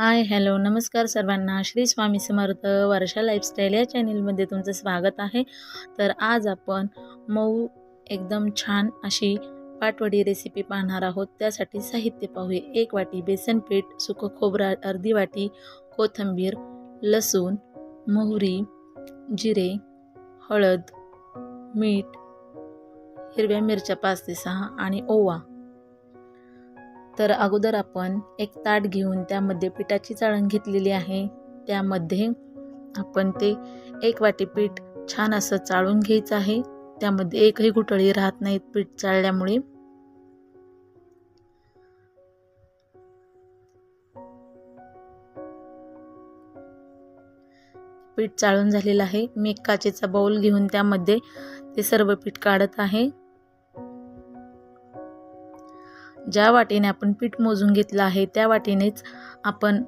Hi hello नमस्कार सर्वांना. श्री स्वामी समर्थ वर्षा lifestyle या चॅनेलमध्ये तुमचं स्वागत आहे. तर आज आपण मऊ एकदम छान अशी पाटवडी रेसिपी पाहणार आहोत. त्यासाठी साहित्य पाहूया. एक वाटी बेसन पीठ सुकं खोबरा अर्धी वाटी कोथिंबीर लसूण मोहरी जिरे हळद मीठ हिरव्या मिरच्या पाच ते सहा आणि ओवा. तर अगोदर आपण एक ताट घेऊन त्यामध्ये पिठाची चाळण घेतलेली आहे. त्यामध्ये आपण ते एक वाटी पीठ छान असं चाळून घ्यायचं आहे. त्यामध्ये एकही घुटळी राहत नाहीत पीठ चाळल्यामुळे. पीठ चाळून झालेलं आहे. मी एक काचेचा बाऊल घेऊन त्यामध्ये ते सर्व पीठ काढत आहे. ज्या वाटीने आपण पीठ मोजून घेतलं आहे त्या वाटीनेच आपण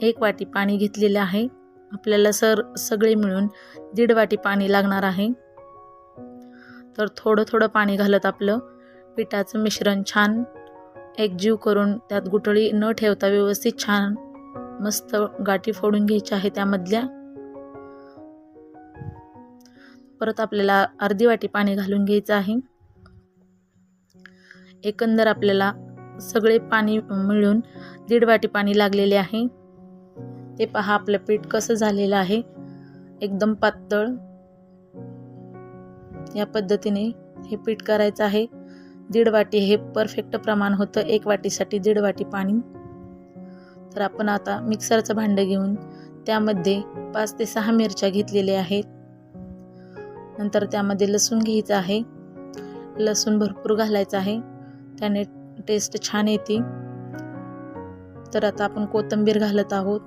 एक वाटी पाणी घेतलेलं आहे. आपल्याला सर सगळे मिळून दीड वाटी पाणी लागणार आहे. तर थोडं थोडं पाणी घालत आपलं पिठाचं मिश्रण छान एकजीव करून त्यात गुठळी न ठेवता व्यवस्थित छान मस्त गाठी फोडून घ्यायची आहे त्यामधल्या. परत आपल्याला अर्धी वाटी पाणी घालून घ्यायचं आहे. एकंदर आपल्याला सगळे पाणी मिळून दीड वाटी पाणी लागलेले आहे. ते पहा आपलं पीठ कसं झालेलं आहे. एकदम पातळ. या पद्धतीने हे पीठ करायचं आहे. दीड वाटी हे परफेक्ट प्रमाण होतं. एक वाटीसाठी दीड वाटी पाणी. तर आपण आता मिक्सरचं भांडं घेऊन त्यामध्ये पाच ते सहा मिरच्या घेतलेल्या आहेत. नंतर त्यामध्ये लसूण घ्यायचं आहे. लसूण भरपूर घालायचं आहे. त्याने टेस्ट छान येते. तर आता आपण कोथिंबीर घालत आहोत.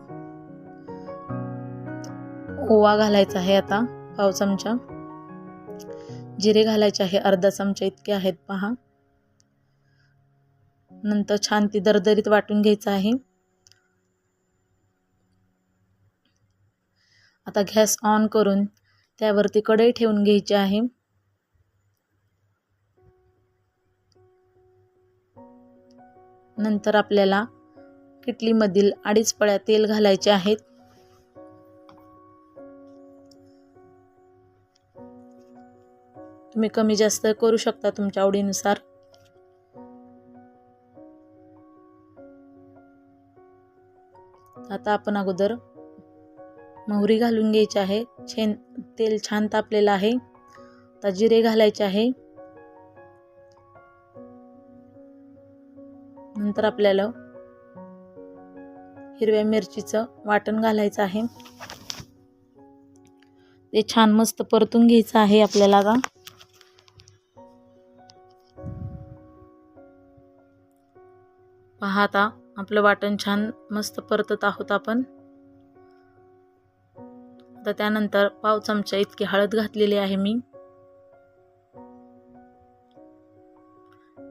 ओवा घालायचा आहे आता पाव चमचा. जिरे घालायचे आहे अर्धा चमचा इतके आहेत पहा. नंतर छान ती दरदरीत वाटून घ्यायचं आहे. आता गॅस ऑन करून त्यावरती कढई ठेवून घ्यायची आहे. नंतर आपल्याला किटलीमधील अडीच पळ्या तेल घालायचे आहेत. तुम्ही कमी जास्त करू शकता तुमच्या आवडीनुसार. आता आपण अगोदर मोहरी घालून घ्यायची आहे. छेन तेल छान तापलेलं आहे. आता जिरे घालायचे आहे. नंतर आपल्याला हिरव्या मिरचीचं वाटण घालायचं आहे. ते छान मस्त परतून घ्यायचं आहे आपल्याला आता. पहा आता आपलं वाटण छान मस्त परतत आहोत आपण. आता त्यानंतर पाव चमचा इतकी हळद घातलेली आहे मी.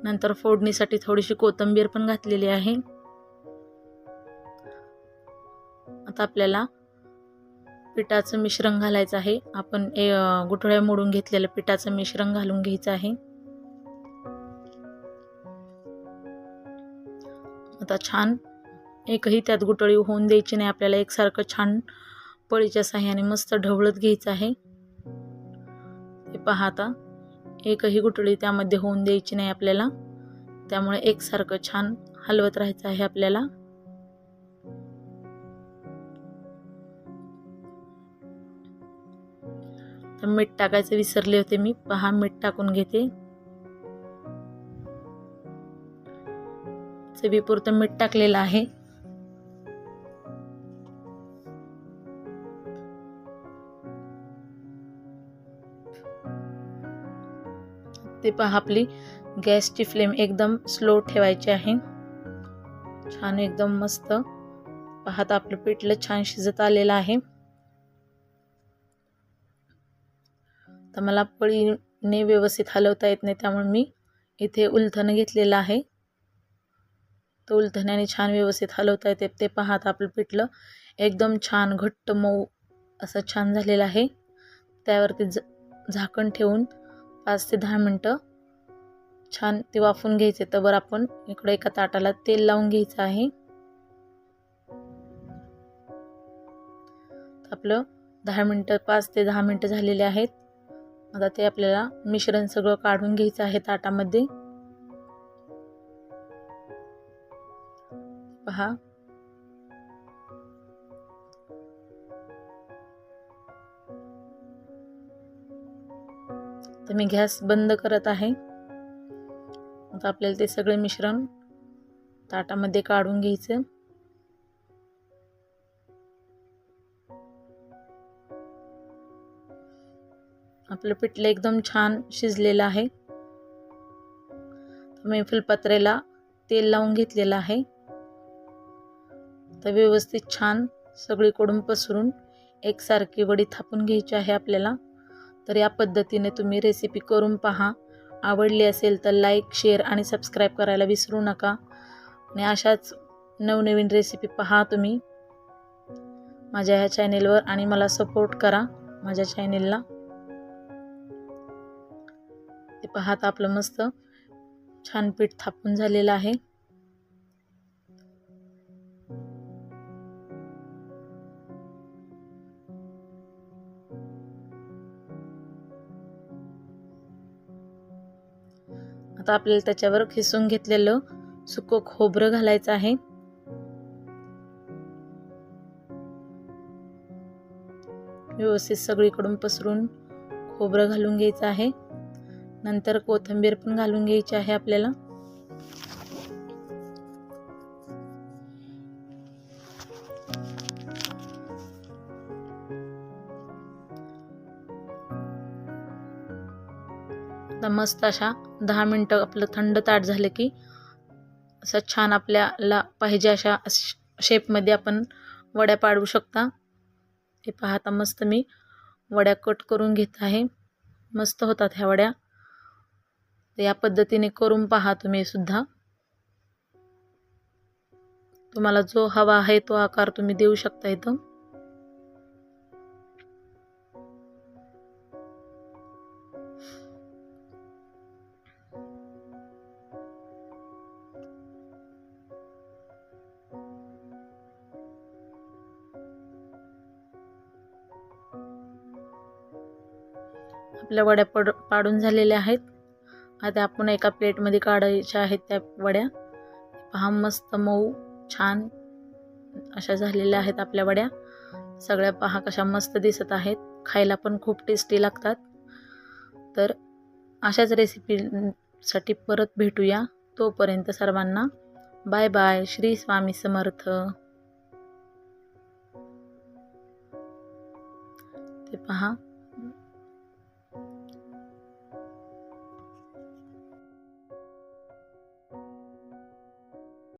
नंतर फोडणीसाठी थोडीशी कोथिंबीर पण घातलेली आहे. आता आपल्याला पिठाचं मिश्रण घालायचं आहे. आपण गुठळ्या मोडून घेतलेलं पिठाचं मिश्रण घालून घ्यायचं आहे. आता छान एकही त्यात गुटळी होऊन द्यायची नाही. आपल्याला एकसारखं छान पळीच्या साह्याने मस्त ढवळत घ्यायचं आहे. ते पहा आता. एकही गुठळी त्यामध्ये होऊन द्यायची नाही आपल्याला. त्यामुळे एकसारखं छान हलवत राहायचं आहे आपल्याला. तर मीठ टाकायचं विसरले होते मी. पहा मीठ टाकून घेते. चवीपुरतं मीठ टाकलेलं आहे. ते पहा आपली गॅसची फ्लेम एकदम स्लो ठेवायची आहे. छान एकदम मस्त. पाहता आपलं पिठलं छान शिजत आलेलं आहे. तर मला पळीने व्यवस्थित हलवता येत नाही त्यामुळे मी इथे उलथणं घेतलेलं आहे. तो उलथण्याने छान व्यवस्थित हलवता येते. ते पाहता आपलं पिठलं एकदम छान घट्ट मऊ असं छान झालेलं आहे. त्यावरती झाकण ठेवून पाच ते दहा मिनटं छान ते वाफून घ्यायचे. तर बरं आपण इकडे एका ताटाला तेल लावून घ्यायचं आहे. आपलं दहा मिनटं पाच ते दहा मिनटं झालेले आहेत. आता ते आपल्याला मिश्रण सगळं काढून घ्यायचं आहे ताटामध्ये. पहा तर मी गॅस बंद करत आहे. आता आपल्याला ते सगळे मिश्रण ताटामध्ये काढून घ्यायचं. आपलं पिठलं एकदम छान शिजलेलं आहे. मी फुलपत्रेला तेल लावून घेतलेलं आहे. तर व्यवस्थित छान सगळीकडून पसरून एकसारखी वडी थापून घ्यायची आहे आपल्याला. तर या पद्धतीने तुम्ही रेसिपी करून पहा. आवडली असेल तर लाईक शेअर आणि सबस्क्राईब करायला विसरू नका. आणि अशाच नवनवीन रेसिपी पहा तुम्ही. माझ्या ह्या चॅनेलवर आणि मला सपोर्ट करा माझ्या चॅनेलला ते पाहत आपलं मस्त छान पीठ थापून झालेलं आहे. आता आपल्याला त्याच्यावर खिसून घेतलेलं सुकं खोबरं घालायचं आहे. व्यवस्थित सगळीकडून पसरून खोबरं घालून घ्यायचं आहे. नंतर कोथिंबीर पण घालून घ्यायची आहे आपल्याला. मस्त अशा दहा मिनटं आपलं थंड ताट झालं की असं छान आपल्याला पाहिजे अशा शेपमध्ये आपण वड्या पाडू शकता. हे पाहता मस्त मी वड्या कट करून घेत आहे. मस्त होतात ह्या वड्या. या पद्धतीने करून पहा तुम्ही सुद्धा. तुम्हाला जो हवा आहे तो आकार तुम्ही देऊ शकता इथं. आपल्या वड्या पड पाडून झालेल्या आहेत. आता आपण एका प्लेटमध्ये काढायच्या आहेत त्या वड्या. पहा मस्त मऊ छान अशा झालेल्या आहेत आपल्या वड्या. सगळ्या पहा कशा मस्त दिसत आहेत. खायला पण खूप टेस्टी लागतात. तर अशाच रेसिपीसाठी परत भेटूया तोपर्यंत सर्वांना. Bye bye. श्री स्वामी समर्थ. ते पहा.